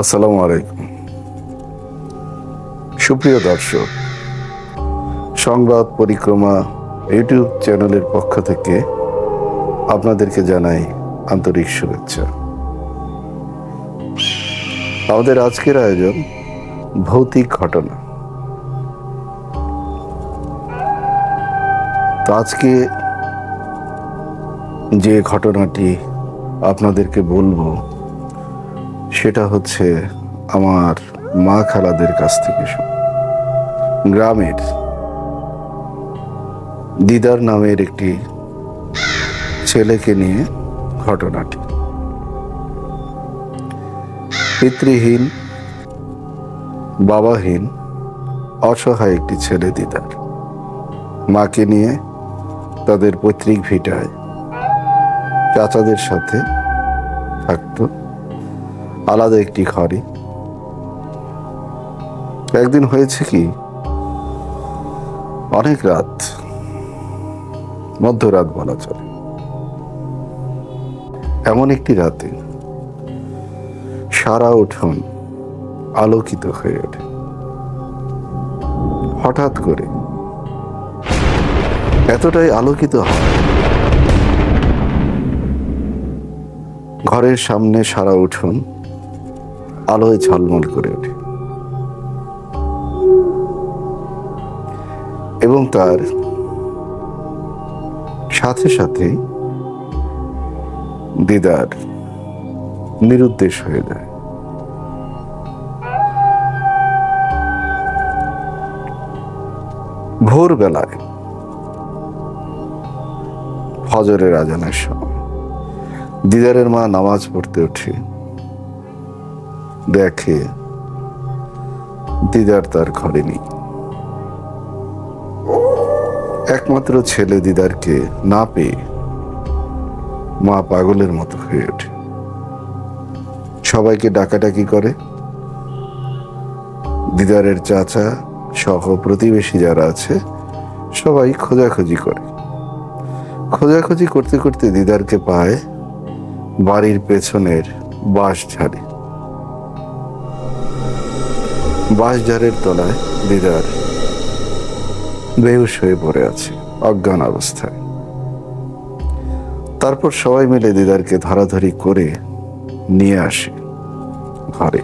আসসালামু আলাইকুম। সুপ্রিয় দর্শক, সংবাদ পরিক্রমা ইউটিউব চ্যানেলের পক্ষ থেকে আপনাদেরকে জানাই আন্তরিক শুভেচ্ছা। আমাদের আজকের আয়োজন ভৌতিক ঘটনা। তো আজকে যে ঘটনাটি আপনাদেরকে বলব সেটা হচ্ছে আমার মা খালাদের কাছ থেকে গ্রামের দিদার নামের একটি ছেলেকে নিয়ে ঘটনাটি। পিতৃহীন, বাবাহীন, অসহায় একটি ছেলে দিদার। মাকে নিয়ে তাদের পৈতৃক ভিটায় চাচাদের সাথে আলাদা একটি ঘরে। একদিন হয়েছে কি, অনেক রাত, মধ্যরাত বলা চলে। এমন একটি রাতে সারা উঠোন আলোকিত হয়ে ওঠে। হঠাৎ করে এতটাই আলোকিত হয়, ঘরের সামনে সারা উঠোন আলোয় ঝলমল করে ওঠে। এবং তার সাথে সাথে দিদার নিরুদ্দেশ হয়ে যায়। ভোরবেলায় ফজরের আজানের সময় দিদারের মা নামাজ পড়তে ওঠে দেখে দিদার তার ঘরে নেই। একমাত্র ছেলে দিদারকে না পেয়ে মা পাগলের মতো হয়ে ওঠে। সবাইকে ডাকাডাকি করে। দিদারের চাচা সহ প্রতিবেশী যারা আছে, সবাই খোঁজাখুঁজি করে। খোঁজাখুঁজি করতে করতে দিদারকে পায় বাড়ির পেছনের বাঁশ ঝাড়ে। বাঁশঝাড়ের তলায় দিদার বেহুশ হয়ে পড়ে আছে, অজ্ঞান অবস্থায়। তারপর সবাই মিলে দিদারকে ধরাধরি করে নিয়ে আসে ঘরে।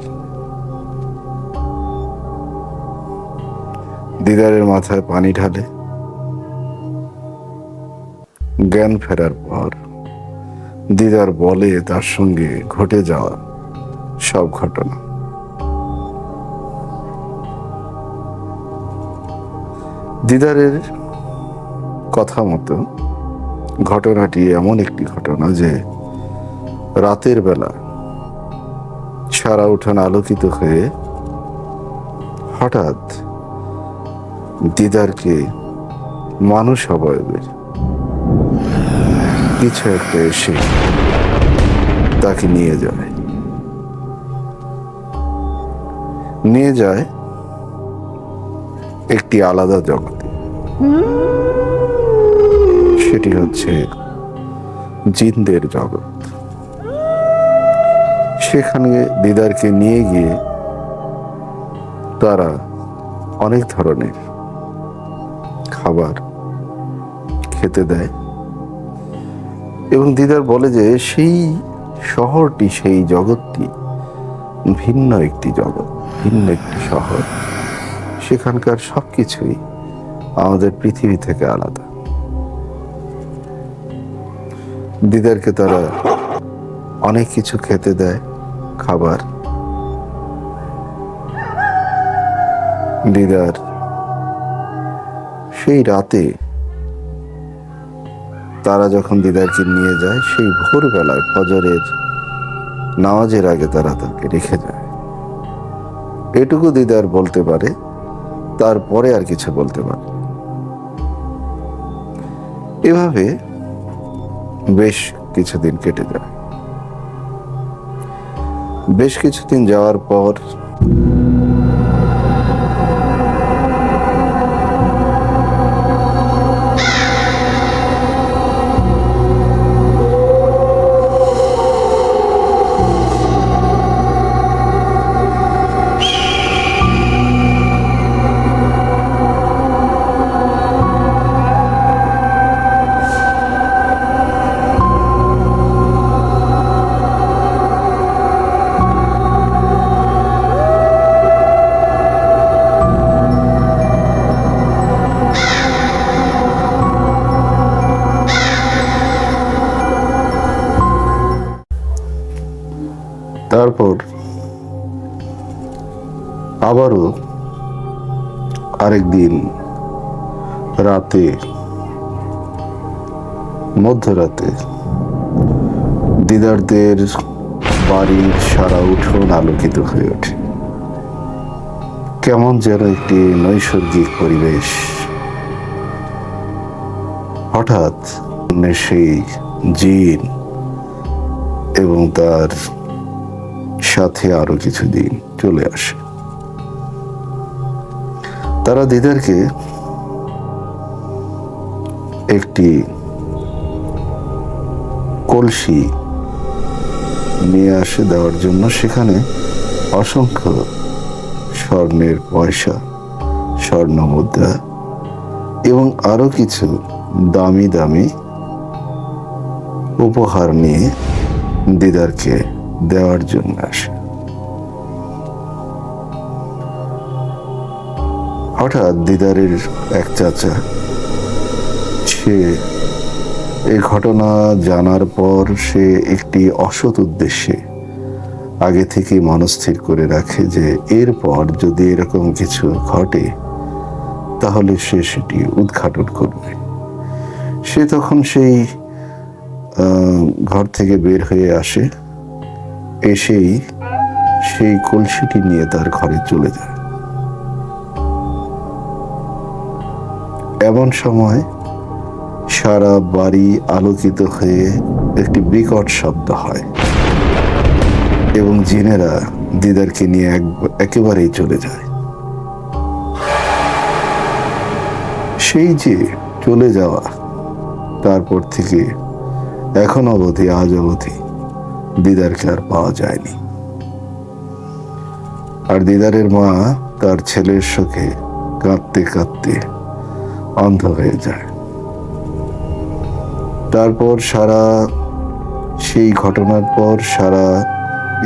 দিদারের মাথায় পানি ঢালে জ্ঞান ফেরার পর দিদার বলে তার সঙ্গে ঘটে যাওয়া সব ঘটনা। দিদারের কথা মতো ঘটনাটি এমন একটি ঘটনা যে রাতের বেলা সারা উঠান আলোকিত হয়ে হঠাৎ দিদারকে মানুষ অবয়বের কিছু একটা এসে তাকে নিয়ে যায়। নিয়ে যায় একটি আলাদা জগতে সেটি হচ্ছে জিনদের জগৎ। সেখানে দিদারকে নিয়ে গিয়ে তারা অনেক ধরনের খাবার খেতে দেয়। এবং দিদার বলে যে, সেই শহরটি, সেই জগৎটি ভিন্ন একটি জগৎ, ভিন্ন একটি শহর। সেখানকার সব কিছুই আমাদের পৃথিবী থেকে আলাদা। দিদারকে তারা অনেক কিছু খেতে দেয়, খাবার। দিদার সেই রাতে তারা যখন দিদারকে নিয়ে যায়, সেই ভোরবেলায় ফজরের নামাজের আগে তারা তাকে রেখে যায়। এটুকু দিদার বলতে পারে তারপরে আর কিছু বলতে পারে। এভাবে বেশ কিছুদিন কেটে যায়। বেশ কিছুদিন যাওয়ার পর তারপর আবারও আরেকদিন রাতে, মধ্যরাতে দিদারদের বাড়ির সারা উঠোন আলোকিত হয়ে ওঠে। কেমন যেন একটি নৈসর্গিক পরিবেশ। হঠাৎ সেই জিন এবং তার সাথে আরও কিছু দিন চলে আসে। তারা দিদারকে একটি কলসি নিয়ে আসে দেওয়ার জন্য। সেখানে অসংখ্য স্বর্ণের পয়সা, স্বর্ণ মুদ্রা এবং আরও কিছু দামি দামি উপহার নিয়ে দিদারকে দেওয়ার জন্য আসে। হঠাৎ দিদারের এক চাচা সে এই ঘটনা জানার পর সে একটি অসৎ উদ্দেশ্যে আগে থেকে মনস্থির করে রাখে যে এরপর যদি এরকম কিছু ঘটে, তাহলে সে সেটি উদ্ঘাটন করবে। সে তখন সেই ঘর থেকে বের হয়ে আসে। এসেই সেই কলসিটি নিয়ে তার ঘরে চলে যায়। এমন সময় সারা বাড়ি আলোকিত হয়ে একটি বিকট শব্দ হয় এবং জিনেরা দিদারকে নিয়ে এক, একেবারেই চলে যায়। সেই যে চলে যাওয়া, তারপর থেকে এখন অবধি, আজ অবধি দিদারকে আর পাওয়া যায়নি। আর দিদারের মা তার ছেলের শোকে কাঁদতে কাঁদতে অন্ধ হয়ে যায়। তারপর সারা সেই ঘটনার পর সারা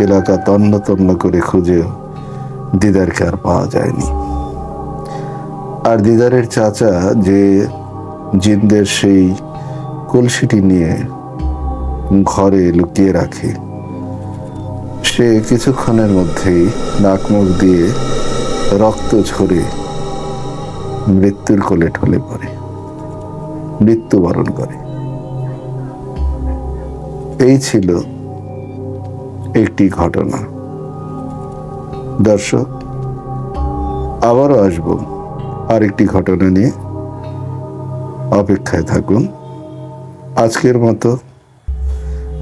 এলাকা তন্ন তন্ন করে খুঁজেও দিদারকে আর পাওয়া যায়নি। আর দিদারের চাচা যে জিন্দের সেই কলসিটি নিয়ে ঘরে লুকিয়ে রাখে। সে কিছুক্ষণের মধ্যেই নাক মুখ দিয়ে রক্ত ঝরে মৃত্যুর কোলে ঢলে পড়ে, মৃত্যুবরণ করে। এই ছিল একটি ঘটনা। দর্শক, আবারও আসব আরেকটি ঘটনা নিয়ে। অপেক্ষায় থাকুন। আজকের মতো